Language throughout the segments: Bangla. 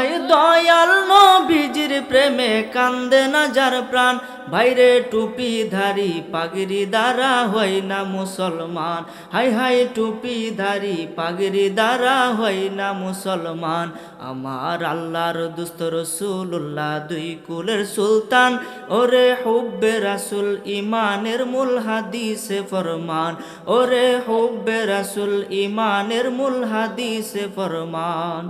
এই দয়াল নবীজির প্রেমে কান্দে না যার প্রাণ। বাইরে টুপি ধারি পাগড়ি দ্বারা হয় না মুসলমান। হাই হাই টুপি ধারি পাগড়ি দ্বারা হয় না মুসলমান। আমার আল্লাহর দুস্ত রসুল্লাহ দুই কুলের সুলতান। ওরে হুব্বে রাসুল ইমানের মূল হাদিসে ফরমান। ওরে হুব্বে রাসুল ইমানের মূল হাদিসে ফরমান।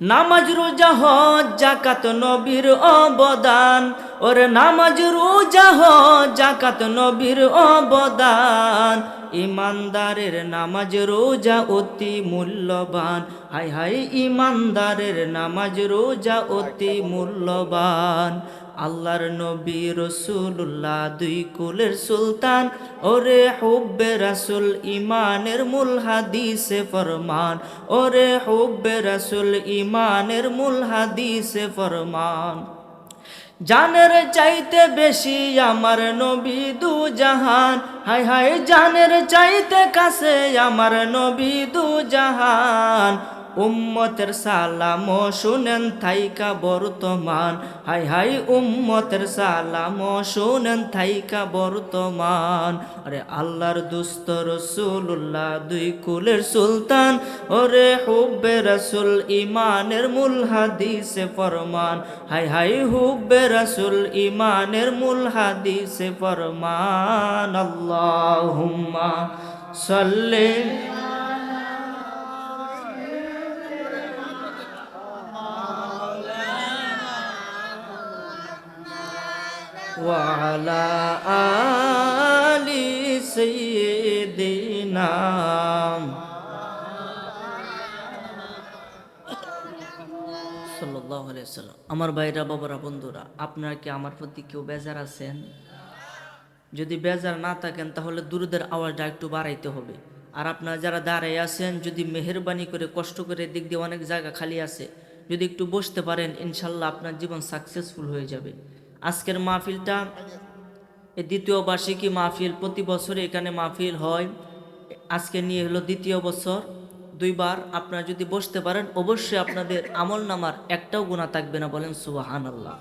নামাজ রোজা হজ জাকাত নবীর অবদান। ওর নামাজ রোজা হজ জাকাত নবীর অবদান। ইমানদারের নামাজ রোজা অতি মূল্যবান। হাই হাই ইমানদারের নামাজ রোজা অতি মূল্যবান। আল্লাহর নবী রসুল্লাহ দুই কুলের সুলতান। ওরে হুব্বে রাসুল ইমানের মূল হাদিসে ফরমান। ওরে হুব্বে রাসুল ইমানের মূল হাদিসে ফরমান। জানের চাইতে বেশি আমার নবী দু জাহান। হাই হাই, জানের চাইতে কাছে আমার নবী দু জাহান। উম্মতের সালাম শুনেন থাইকা বর্তমান। হাই হাই, উম্মতের সালাম শুনেন থাইকা বর্তমান। আরে আল্লাহর দুস্ত রসুল্লাহ দুই কুলের সুলতান। ওরে হুব্বে রসুল ইমানের মূল হাদিসে ফরমান। হাই হাই, হুব্বে রসুল ইমানের মূল হাদিসে ফরমান। আল্লাহুম্মা সাল্লি وعلى آل سيدنا সাল্লাল্লাহু আলাইহি সাল্লাম আমার ভাইরা বাবারা বন্ধুরা আপনারা কি আমার প্রতি কেউ বেজার আছেন যদি বেজার না থাকেন তাহলে দুরুদের আওয়াজটা একটু বাড়াইতে হবে আর আপনারা যারা দাঁড়াই আছেন যদি মেহরবানি করে কষ্ট করে দিক দিয়ে অনেক জায়গা খালি আছে যদি একটু বসতে পারেন ইনশাল্লাহ আপনার জীবন সাকসেসফুল হয়ে যাবে আজকের মাহফিলটা এই দ্বিতীয় বার্ষিকী মাহফিল, প্রতি বছরে এখানে মাহফিল হয়। আজকে নিয়ে হলো দ্বিতীয় বছর। দুইবার আপনারা যদি বসতে পারেন, অবশ্যই আপনাদের আমল নামার একটাও গুণা থাকবে না বলেন সুবাহান আল্লাহ